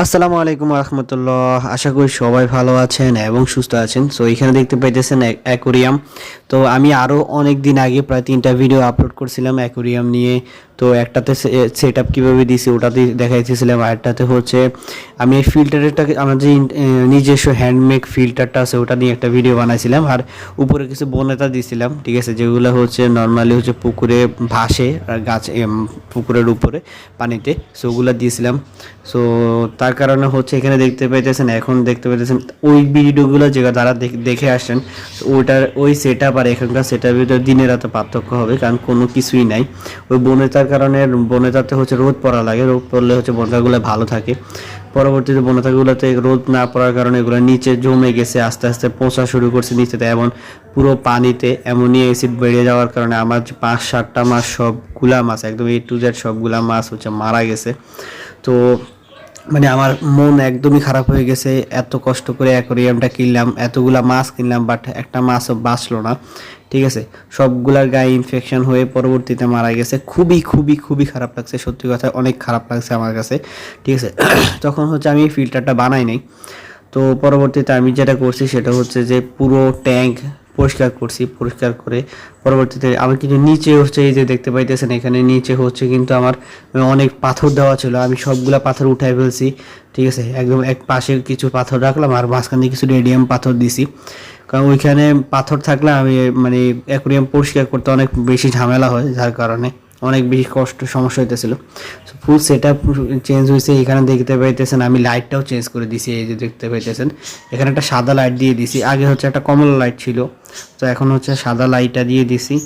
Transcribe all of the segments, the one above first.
আসসালামু আলাইকুম রহমতুল্লাহ আশা করি সবাই ভালো আছেন এবং সুস্থ আছেন। সো এখানে দেখতে পাইতেছেন অ্যাকোরিয়াম। তো আমি আরও অনেক দিন আগে প্রায় তিনটা ভিডিও আপলোড করছিলাম অ্যাকোরিয়াম নিয়ে। তো একটাতে সেট আপ কীভাবে দিয়েছি ওটাতে দেখাইতেছিলাম, আর একটাতে হচ্ছে আমি এই ফিল্টারটাকে আমার যে নিজস্ব হ্যান্ডমেক ফিল্টারটা আছে ওটা নিয়ে একটা ভিডিও বানাইছিলাম, আর উপরে কিছু বনেতা দিয়েছিলাম ঠিক আছে, যেগুলো হচ্ছে নর্মালি হচ্ছে পুকুরে ভাসে, আর গাছ পুকুরের উপরে পানিতে সো ওগুলো দিয়েছিলাম। সো তার কারণে হচ্ছে এখানে দেখতে পাইতেছেন, এখন দেখতে পাইতেছেন, ওই ভিডিওগুলো যেগুলো যারা দেখ- আসছেন ওইটার, ওই সেট আপ আর এখানকার সেট ভিতরে দিনের রাতে পার্থক্য হবে, কারণ কোনো কিছুই নাই। ওই বনেতার কারণে বনে যাতে হচ্ছে রোদ পড়া লাগে, রোদ পড়লে হচ্ছে বনগাগুলো ভালো থাকে। পরবর্তীতে বনতাগুলোতে রোদ না পড়ার কারণে এগুলো নিচে জমে গেছে, আস্তে আস্তে পচা শুরু করছে নিচেতে এমন পুরো পানিতে অ্যামোনিয়া অ্যাসিড বেড়ে যাওয়ার কারণে আমার পাঁচ, সাতটা মাছ সবগুলা মাছ একদম এ টু জেড সবগুলা মাছ হচ্ছে মারা গেছে। তো মানে আমার মন একদমই খারাপ হয়ে গেছে, এত কষ্ট করে অ্যাকোরিয়ামটা কিনলাম, এতগুলা মাছ কিনলাম বাট একটা মাছও বাঁচলো না, ঠিক আছে? সবগুলার গায়ে ইনফেকশন হয়ে পরবর্তীতে মারা গেছে। খুবই খুবই খুবই খারাপ লাগছে, সত্যি কথা, অনেক খারাপ লাগছে আমার কাছে, ঠিক আছে? তখন হচ্ছে আমি ফিল্টারটা বানাই নাই। তো পরবর্তীতে আমি যেটা করছি, সেটা হচ্ছে যে পুরো ট্যাঙ্ক পরিষ্কার করছি, পরিষ্কার করে পরবর্তীতে আমি কিন্তু নিচে হচ্ছে এই যে দেখতে পাইতেছেন, এখানে নিচে হচ্ছে কিন্তু আমার অনেক পাথর দেওয়া ছিল। আমি সবগুলো পাথর উঠাই ফেলছি, ঠিক আছে? একদম এক পাশে কিছু পাথর রাখলাম আর মাঝখানে কিছু রেডিয়াম পাথর দিছি। কারণ ওইখানে পাথর থাকলে আমি মানে অ্যাকোরিয়াম পরিষ্কার করতে অনেক বেশি ঝামেলা হয়, যার কারণে অনেক বেশি কষ্ট, সমস্যা হইতেছিল। ফুল সেট আপ চেঞ্জ হয়েছে এখানে দেখতে পাইতেছেন, আমি লাইটটাও চেঞ্জ করে দিছি, এই যে দেখতে পাইতেছেন। এখানে একটা সাদা লাইট দিয়ে দিছি। আগে হচ্ছে একটা কমলা লাইট ছিল। তো এখন হচ্ছে সাদা লাইটটা দিয়ে দিছি।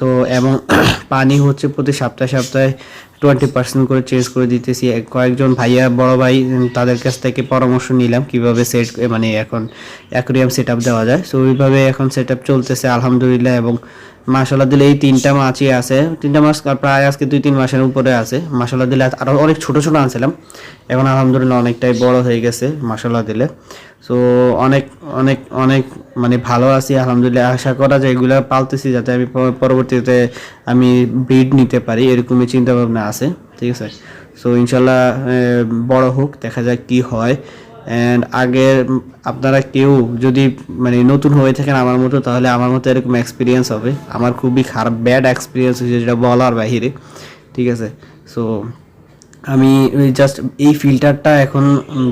তো এবং পানি হচ্ছে প্রতি সপ্তাহে সপ্তাহে টোয়েন্টি পার্সেন্ট করে চেঞ্জ করে দিতেছি। কয়েকজন ভাইয়া, বড় ভাই তাদের কাছ থেকে পরামর্শ নিলাম কীভাবে সেট মানে এখন অ্যাকোরিয়াম সেট দেওয়া যায়। সো ওইভাবে এখন সেট চলতেছে, আলহামদুলিল্লাহ এবং মাসালা দিলে এই তিনটা মাছই আছে। তিনটা মাছ প্রায় আজকে দুই, তিন মাসের উপরে আছে। মাসালা দিলে আরও অনেক ছোট ছোট আনছিলাম। এখন আলহামদুলিল্লাহ অনেকটাই বড় হয়ে গেছে মাসালা দিলে। সো অনেক অনেক অনেক মানে ভালো আছি, আলহামদুলিল্লাহ। আশা করা যায় এগুলো পালতেছি যাতে আমি পরবর্তীতে আমি ব্রিড নিতে পারি, এরকমই চিন্তা ভাবনা আছে। ঠিক আছে? সো ইনশাল্লাহ বড় হোক, দেখা যাক কি হয়। অ্যান্ড আগের আপনারা কেউ যদি মানে নতুন হয়ে থাকেন আমার মতো, তাহলে আমার মতো এরকম এক্সপিরিয়েন্স হবে। আমার খুবই খারাপ ব্যাড এক্সপিরিয়েন্স হয়েছে যেটা বলার বাহিরে, ঠিক আছে? সো আমি জাস্ট এই ফিল্টারটা এখন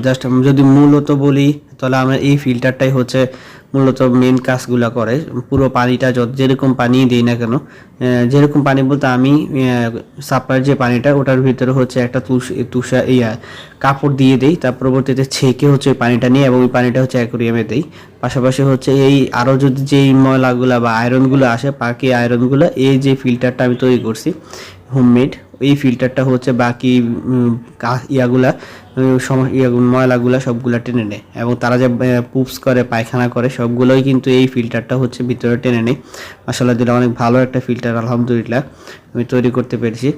জাস্ট যদি মূলত বলি তাহলে আমার এই ফিল্টারটাই হচ্ছে মূলত মেন কাজগুলো করে। পুরো পানিটা যত যেরকম পানি দিই না কেন যেরকম পানি বলতে আমি সাপ্লাইয়ের যে পানিটা, ওটার ভিতরে হচ্ছে একটা তুষ, তুষা, ইয়া, কাপড় দিয়ে দেই। তার পরবর্তীতে ছেঁকে হচ্ছে ওই পানিটা নিয়ে এবং ওই পানিটা হচ্ছে অ্যাকোরিয়ামে দেই। পাশাপাশি হচ্ছে এই আরও যদি যেই ময়লাগুলো বা আয়রনগুলো আসে, বাকি আয়রনগুলো এই যে ফিল্টারটা আমি তৈরি করছি হোমমেড এই ফিল্টারটা হচ্ছে বাকি ইয়াগুলা ইয়াগুলো ময়লাগুলা সবগুলা টেনে নেয়। এবং তারা যে পুপস করে, পায়খানা করে, সবগুলোই কিন্তু এই ফিল্টারটা হচ্ছে ভিতরে টেনে নেয়। মাসাল্লাহ দিলে অনেক ভালো একটা ফিল্টার আলহামদুলিল্লাহ, আমি তৈরি করতে পেরেছি।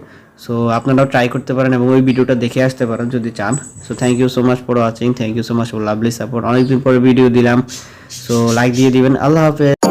সো আপনারাও ট্রাই করতে পারেন এবং ওই ভিডিওটা দেখে আসতে পারেন যদি চান। So thank you so much for watching thank you so much for lovely support অনেকদিন পরে ভিডিও দিলাম। সো লাইক দিয়ে দিবেন। আল্লাহ হাফেজ।